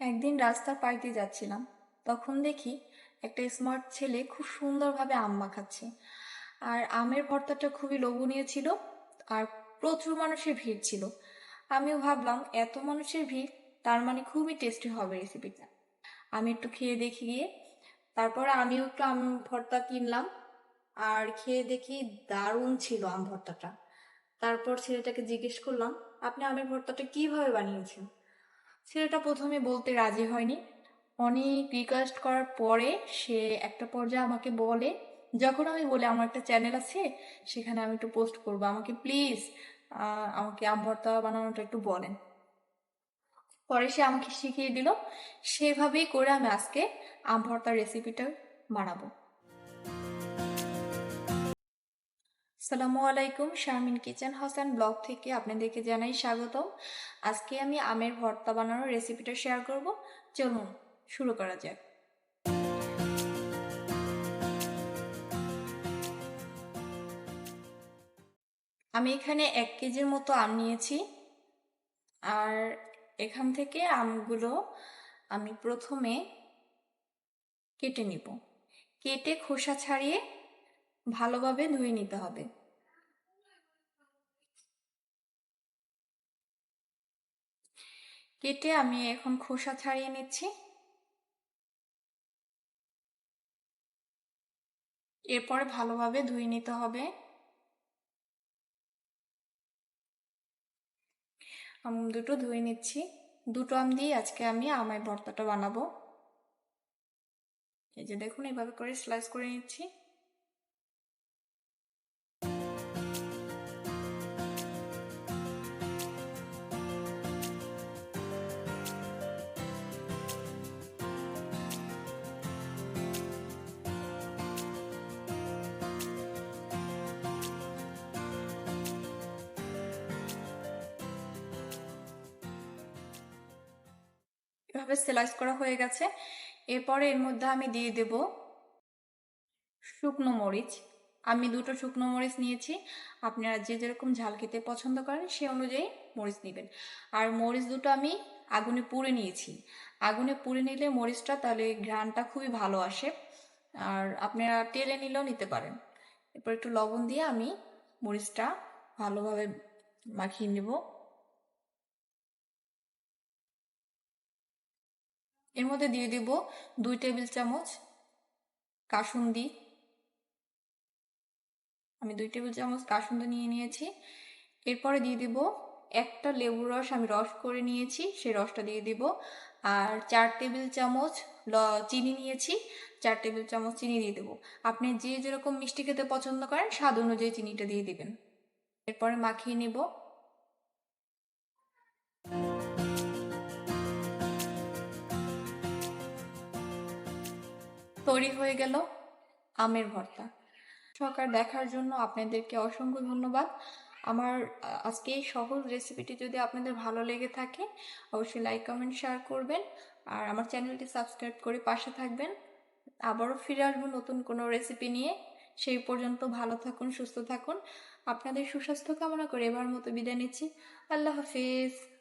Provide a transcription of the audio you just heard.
একদিন রাস্তার পাশ দিয়ে যাচ্ছিলাম। তখন দেখি একটা স্মার্ট ছেলে খুব সুন্দরভাবে আম মাখাচ্ছে। আর আমের ভর্তাটা খুবই লোভনীয় ছিল আর প্রচুর মানুষের ভিড় ছিল। আমিও ভাবলাম, এত মানুষের ভিড়, তার মানে খুবই টেস্টি হবে রেসিপিটা আমি একটু খেয়ে দেখি গিয়ে, তারপরে আমিও একটু আম ভর্তা কিনলাম আর খেয়ে দেখি দারুণ ছিল আম ভর্তাটা। তারপর ছেলেটাকে জিজ্ঞেস করলাম, আপনি আমের ভর্তাটা কীভাবে বানিয়েছেন? ছেলেটা প্রথমে বলতে রাজি হয়নি। অনেক রিকোয়েস্ট করার পরে সে একটা পর্যায়ে আমাকে বলে, যখন আমি বলে আমার একটা চ্যানেল আছে, সেখানে আমি একটু পোস্ট করব। আমাকে প্লিজ আমাকে আম ভর্তা বানানোটা একটু বলেন। পরে সে আমাকে শিখিয়ে দিল, সেভাবেই করে আমি আজকে আম ভর্তার রেসিপিটা বানাবো। সালামু আলাইকুম, শারমিন কিচেন হাসান ব্লগ থেকে আপনাদেরকে জানাই স্বাগতম। আজকে আমি আমের ভর্তা বানানোর রেসিপিটা শেয়ার করব। চলুন, শুরু করা যাক। আমি এখানে এক কেজির মতো আম নিয়েছি। আর এখান থেকে আমগুলো আমি প্রথমে কেটে নিব। কেটে খোসা ছাড়িয়ে ভালোভাবে ধুয়ে নিতে হবে। কেটে আমি এখন খোসা ছাড়িয়ে নিচ্ছি। এরপরে ভালোভাবে ধুয়ে নিতে হবে। আম, দুটো ধুয়ে নিচ্ছি। দুটো আম দিয়ে আজকে আমি আমায় ভর্তাটা বানাবো। এই যে দেখুন এইভাবে করে স্লাইস করে নিচ্ছি। এভাবে স্লাইস করা হয়ে গেছে। এরপরে এর মধ্যে আমি দিয়ে দেব শুকনো মরিচ। আমি দুটো শুকনো মরিচ নিয়েছি। আপনারা যে যেরকম ঝাল খেতে পছন্দ করেন, সে অনুযায়ী মরিচ নেবেন। আর মরিচ দুটো আমি আগুনে পুড়ে নিয়েছি। আগুনে পুড়ে নিলে মরিচটা তাহলে ঘ্রাণটা খুবই ভালো আসে। আর আপনারা তেলে নিলেও নিতে পারেন। এরপর একটু লবণ দিয়ে আমি মরিচটা ভালোভাবে মাখিয়ে নেব। এর মধ্যে দিয়ে দেব দুই টেবিল চামচ কাসুন্দি। আমি দুই টেবিল চামচ কাসুন্দি নিয়ে নিয়েছি। এরপরে দিয়ে দেব একটা লেবুর রস আমি রস করে নিয়েছি, সেই রসটা দিয়ে দেব। আর চার টেবিল চামচ চিনি নিয়েছি, চার টেবিল চামচ চিনি দিয়ে দেবো। আপনি যে যেরকম মিষ্টি খেতে পছন্দ করেন, স্বাদ অনুযায়ী চিনিটা দিয়ে দিবেন। এরপরে মাখিয়ে নেব। তৈরি হয়ে গেল আমের ভর্তা। সকার দেখার জন্য আপনাদেরকে অসংখ্য ধন্যবাদ। আমার আজকে এই সহজ রেসিপিটি যদি আপনাদের ভালো লেগে থাকে, অবশ্যই লাইক কমেন্ট শেয়ার করবেন। আর আমার চ্যানেলটি সাবস্ক্রাইব করে পাশে থাকবেন। আবারও ফিরে আসব নতুন কোনো রেসিপি নিয়ে। সেই পর্যন্ত ভালো থাকুন, সুস্থ থাকুন। আপনাদের সুস্বাস্থ্য কামনা করে এবার মতো বিদায় নিচ্ছি। আল্লাহ হাফিজ।